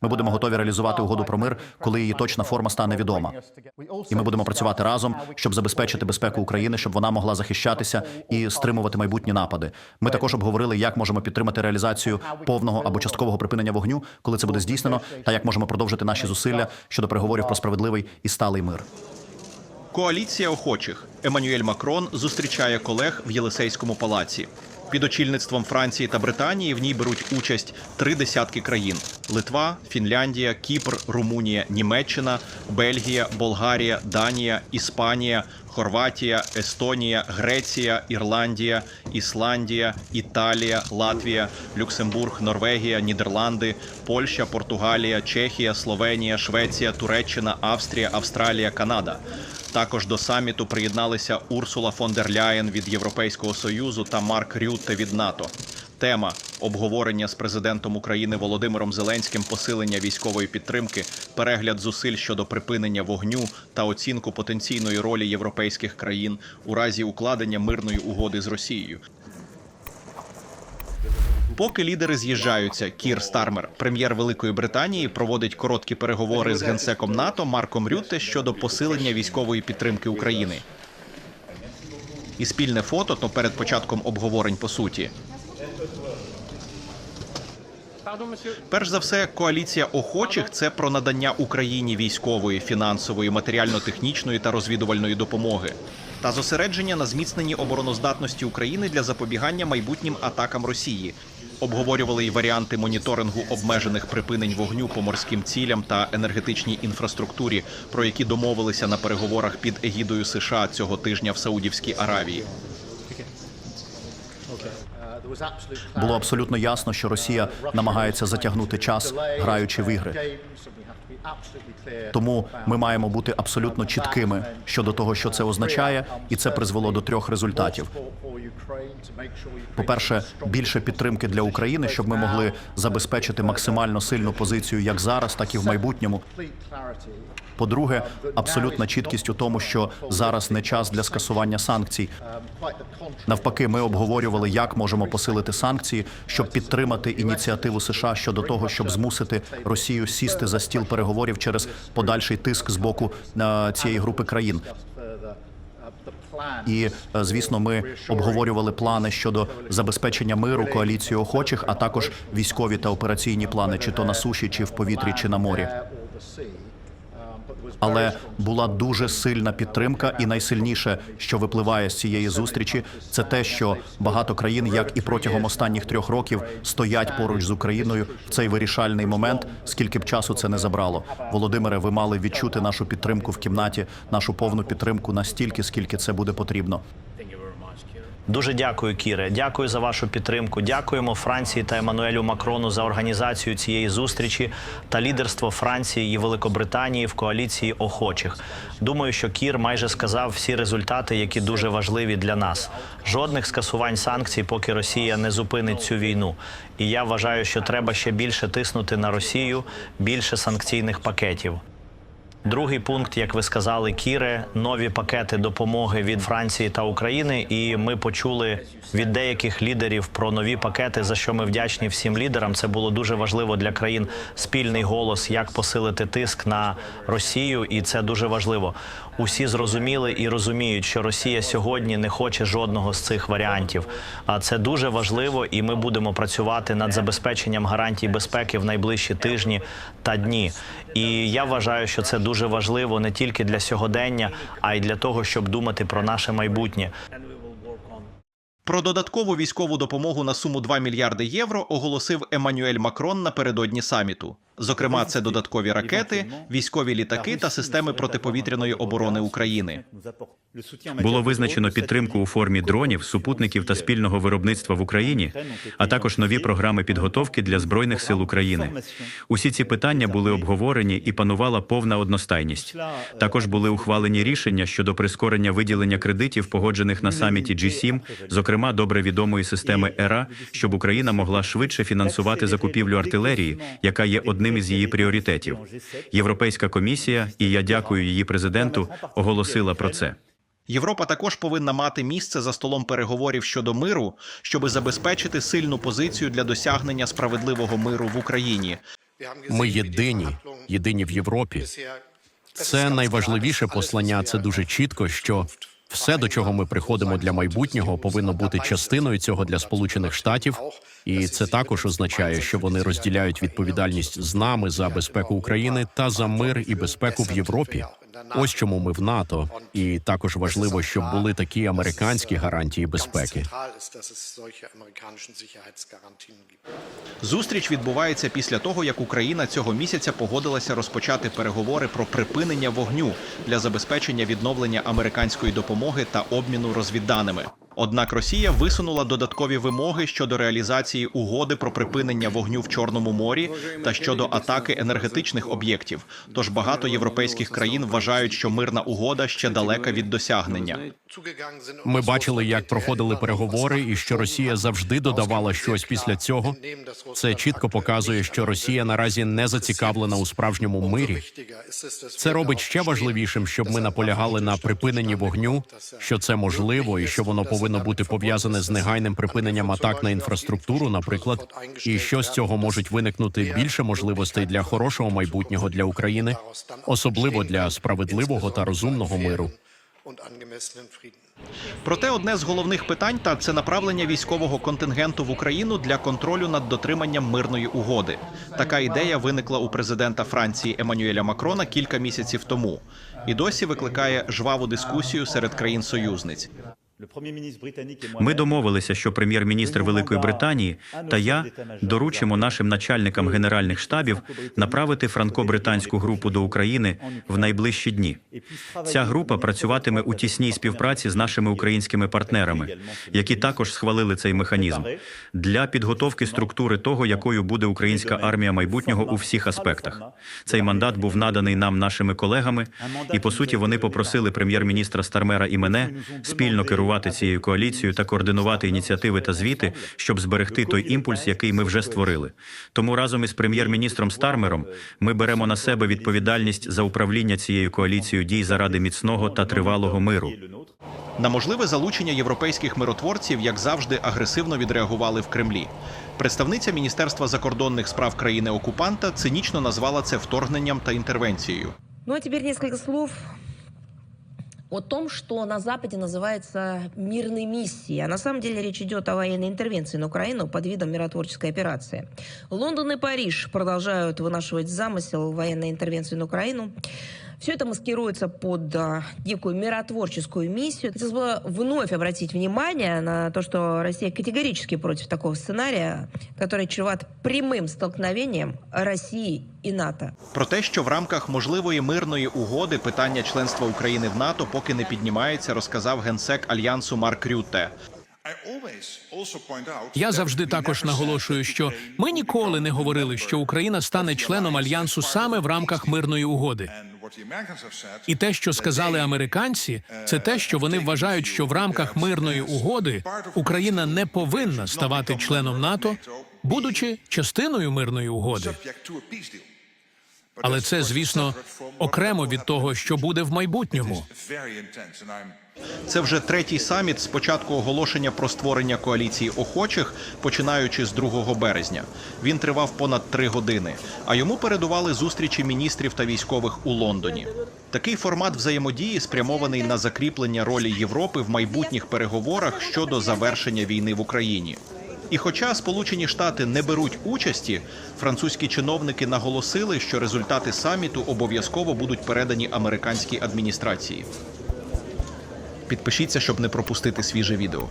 Ми будемо готові реалізувати угоду про мир, коли її точна форма стане відома. І ми будемо працювати разом, щоб забезпечити безпеку України, щоб вона могла захищатися і стримувати майбутні напади. Ми також обговорили, як можемо підтримати реалізацію повного або часткового припинення вогню, коли це буде здійснено, та як можемо продовжити наші зусилля щодо переговорів про справедливий і сталий мир. Коаліція охочих Еммануель Макрон зустрічає колег в Єлисейському палаці. Під очільництвом Франції та Британії в ній беруть участь три десятки країн: Литва, Фінляндія, Кіпр, Румунія, Німеччина, Бельгія, Болгарія, Данія, Іспанія, Хорватія, Естонія, Греція, Ірландія, Ісландія, Італія, Латвія, Люксембург, Норвегія, Нідерланди, Польща, Португалія, Чехія, Словенія, Швеція, Туреччина, Австрія, Австралія, Канада. Також до саміту приєдналися Урсула фон дер Ляєн від Європейського союзу та Марк Рютте від НАТО. Тема обговорення з президентом України Володимиром Зеленським посилення військової підтримки, перегляд зусиль щодо припинення вогню та оцінку потенційної ролі європейських країн у разі укладення мирної угоди з Росією. Поки лідери з'їжджаються, Кір Стармер, прем'єр Великої Британії, проводить короткі переговори з генсеком НАТО Марком Рютте щодо посилення військової підтримки України. І спільне фото то перед початком обговорень по суті. Перш за все, коаліція охочих це про надання Україні військової, фінансової, матеріально-технічної та розвідувальної допомоги та зосередження на зміцненні обороноздатності України для запобігання майбутнім атакам Росії. Обговорювали й варіанти моніторингу обмежених припинень вогню по морським цілям та енергетичній інфраструктурі, про які домовилися на переговорах під егідою США цього тижня в Саудівській Аравії. Було абсолютно ясно, що Росія намагається затягнути час, граючи в ігри. Тому ми маємо бути абсолютно чіткими щодо того, що це означає, і це призвело до трьох результатів. По-перше, більше підтримки для України, щоб ми могли забезпечити максимально сильну позицію як зараз, так і в майбутньому. По-друге, абсолютна чіткість у тому, що зараз не час для скасування санкцій. Навпаки, ми обговорювали, як можемо посилити санкції, щоб підтримати ініціативу США щодо того, щоб змусити Росію сісти за стіл переговорів через подальший тиск з боку е, цієї групи країн. І е, звісно, ми обговорювали плани щодо забезпечення миру коаліції охочих, а також військові та операційні плани, чи то на суші, чи в повітрі, чи на морі. Але була дуже сильна підтримка, і найсильніше, що випливає з цієї зустрічі, це те, що багато країн, як і протягом останніх трьох років, стоять поруч з Україною в цей вирішальний момент, скільки б часу це не забрало. Володимире, ви мали відчути нашу підтримку в кімнаті, нашу повну підтримку настільки, скільки це буде потрібно. Дуже дякую, Кіре. Дякую за вашу підтримку. Дякуємо Франції та Еммануелю Макрону за організацію цієї зустрічі та лідерство Франції і Великобританії в коаліції охочих. Думаю, що Кір майже сказав всі результати, які дуже важливі для нас. Жодних скасувань санкцій, поки Росія не зупинить цю війну. І я вважаю, що треба ще більше тиснути на Росію, більше санкційних пакетів. Другий пункт, як ви сказали, Кіре, нові пакети допомоги від Франції та України. І ми почули від деяких лідерів про нові пакети, за що ми вдячні всім лідерам. Це було дуже важливо для країн спільний голос, як посилити тиск на Росію, і це дуже важливо. Усі зрозуміли і розуміють, що Росія сьогодні не хоче жодного з цих варіантів. А це дуже важливо, і ми будемо працювати над забезпеченням гарантій безпеки в найближчі тижні та дні. І я вважаю, що це дуже важливо не тільки для сьогодення, а й для того, щоб думати про наше майбутнє. Про додаткову військову допомогу на суму 2 мільярди євро оголосив Еммануель Макрон напередодні саміту. Зокрема, це додаткові ракети, військові літаки та системи протиповітряної оборони України. Було визначено підтримку у формі дронів, супутників та спільного виробництва в Україні, а також нові програми підготовки для збройних сил України. Усі ці питання були обговорені і панувала повна одностайність. Також були ухвалені рішення щодо прискорення виділення кредитів, погоджених на саміті G7, зокрема добре відомої системи ЕРА, щоб Україна могла швидше фінансувати закупівлю артилерії, яка є одним із її пріоритетів. Європейська комісія, і я дякую її президенту, оголосила про це. Європа також повинна мати місце за столом переговорів щодо миру, щоби забезпечити сильну позицію для досягнення справедливого миру в Україні. Ми єдині, єдині в Європі. Це найважливіше послання. Це дуже чітко, що все, до чого ми приходимо для майбутнього, повинно бути частиною цього для Сполучених Штатів. І це також означає, що вони розділяють відповідальність з нами за безпеку України та за мир і безпеку в Європі. Ось чому ми в НАТО, і також важливо, щоб були такі американські гарантії безпеки. Зустріч відбувається після того, як Україна цього місяця погодилася розпочати переговори про припинення вогню для забезпечення відновлення американської допомоги та обміну розвідданими. Однак Росія висунула додаткові вимоги щодо реалізації угоди про припинення вогню в Чорному морі та щодо атаки енергетичних об'єктів. Тож багато європейських країн вважають, що мирна угода ще далека від досягнення. Ми бачили, як проходили переговори, і що Росія завжди додавала щось після цього. Це чітко показує, що Росія наразі не зацікавлена у справжньому мирі. Це робить ще важливішим, щоб ми наполягали на припиненні вогню, що це можливо, і що воно повинно бути пов'язане з негайним припиненням атак на інфраструктуру, наприклад, і що з цього можуть виникнути більше можливостей для хорошого майбутнього для України, особливо для справедливого та розумного миру. Проте одне з головних питань та це направлення військового контингенту в Україну для контролю над дотриманням мирної угоди. Така ідея виникла у президента Франції Еммануеля Макрона кілька місяців тому і досі викликає жваву дискусію серед країн-союзниць. Ми домовилися, що прем'єр-міністр Великої Британії та я доручимо нашим начальникам генеральних штабів направити франко-британську групу до України в найближчі дні. Ця група працюватиме у тісній співпраці з нашими українськими партнерами, які також схвалили цей механізм. Для підготовки структури того, якою буде українська армія майбутнього у всіх аспектах. Цей мандат був наданий нам нашими колегами, і по суті вони попросили прем'єр-міністра Стармера і мене спільно керувати цією коаліцією та координувати ініціативи та звіти, щоб зберегти той імпульс, який ми вже створили. Тому разом із прем'єр-міністром Стармером ми беремо на себе відповідальність за управління цією коаліцією дій заради міцного та тривалого миру. На можливе залучення європейських миротворців, як завжди, агресивно відреагували в Кремлі. Представниця Міністерства закордонних справ країни-окупанта цинічно назвала це вторгненням та інтервенцією. Ну а теперь несколько слов о том, что на Западе называется мирной миссией. А на самом деле речь идет о военной интервенции на Украину под видом миротворческой операции. Лондон и Париж продолжают вынашивать замысел военной интервенции на Украину. Все это маскируется под а, некую миротворческую миссию. Хотелось бы вновь обратить внимание на то, что Россия категорически против такого сценария, который чреват прямым столкновением России и НАТО. Про те, що в рамках можливої мирної угоди питання членства України в НАТО поки не піднімається, розказав генсек альянсу Марк Рютте. Я завжди також наголошую, що ми ніколи не говорили, що Україна стане членом альянсу саме в рамках мирної угоди. І те, що сказали американці, це те, що вони вважають, що в рамках мирної угоди Україна не повинна ставати членом НАТО, будучи частиною мирної угоди. Але це, звісно, окремо від того, що буде в майбутньому. Це вже третій саміт з початку оголошення про створення коаліції охочих, починаючи з 2 березня. Він тривав понад три години, а йому передували зустрічі міністрів та військових у Лондоні. Такий формат взаємодії спрямований на закріплення ролі Європи в майбутніх переговорах щодо завершення війни в Україні. І хоча Сполучені Штати не беруть участі, французькі чиновники наголосили, що результати саміту обов'язково будуть передані американській адміністрації. Підпишіться, щоб не пропустити свіже відео.